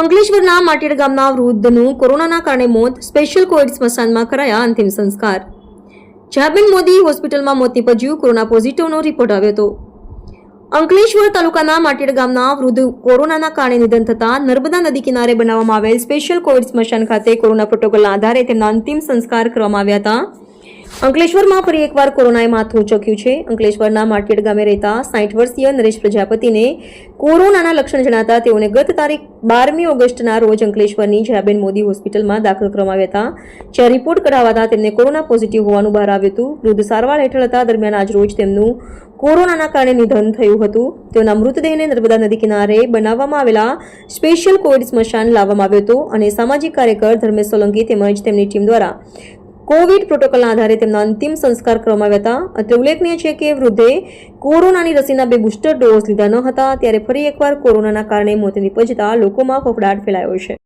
અંકલેશ્વરના માટેડ ગામના વૃદ્ધનું કોરોનાના કારણે મોત સ્પેશિયલ કોવિડ સ્મશાનમાં કરાયા અંતિમ સંસ્કાર. જાબેન મોદી હોસ્પિટલમાં મોત નિપજ્યું કોરોના પોઝિટિવનો રિપોર્ટ આવ્યો હતો. અંકલેશ્વર તાલુકાના માટેડ ગામના વૃદ્ધ કોરોનાના કારણે નિધન થતાં નર્મદા નદી કિનારે બનાવવામાં આવેલ સ્પેશિયલ કોવિડ સ્મશાન ખાતે કોરોના પ્રોટોકોલના આધારે તેમના અંતિમ સંસ્કાર કરવામાં આવ્યા હતા. અંકલેશ્વરમાં ફરી એકવાર કોરોનાએ માથું ચક્યું છે. અંકલેશ્વરના માર્કેટ ગામે રહેતા સાઠ વર્ષીય નરેશ પ્રજાપતિને કોરોનાના લક્ષણ જણાતા તેઓને ગત તારીખ બારમી ઓગસ્ટના રોજ અંકલેશ્વરની જયાબેન મોદી હોસ્પિટલમાં દાખલ કરવામાં આવ્યા હતા. જ્યાં રિપોર્ટ કઢાવાતા તેમને કોરોના પોઝિટિવ હોવાનું બહાર આવ્યું હતું. વૃદ્ધ સારવાર હેઠળ હતા. દરમિયાન આજ રોજ તેમનું કોરોનાના કારણે નિધન થયું હતું. તેઓના મૃતદેહને નર્મદા નદી કિનારે બનાવવામાં આવેલા સ્પેશિયલ કોવિડ સ્મશાન લાવવામાં આવ્યો હતો અને સામાજિક કાર્યકર ધર્મેશ સોલંકી તેમજ તેમની ટીમ દ્વારા કોવિડ પ્રોટોકોલના આધારે તેમના અંતિમ સંસ્કાર કરવામાં આવ્યા હતા. અત્રે ઉલ્લેખનીય છે કે વૃદ્ધે કોરોનાની રસીના બે બુસ્ટર ડોઝ લીધા ન હતા, ત્યારે ફરી એકવાર કોરોનાના કારણે મોત નીપજતા લોકોમાં ફફડાટ ફેલાયો છે.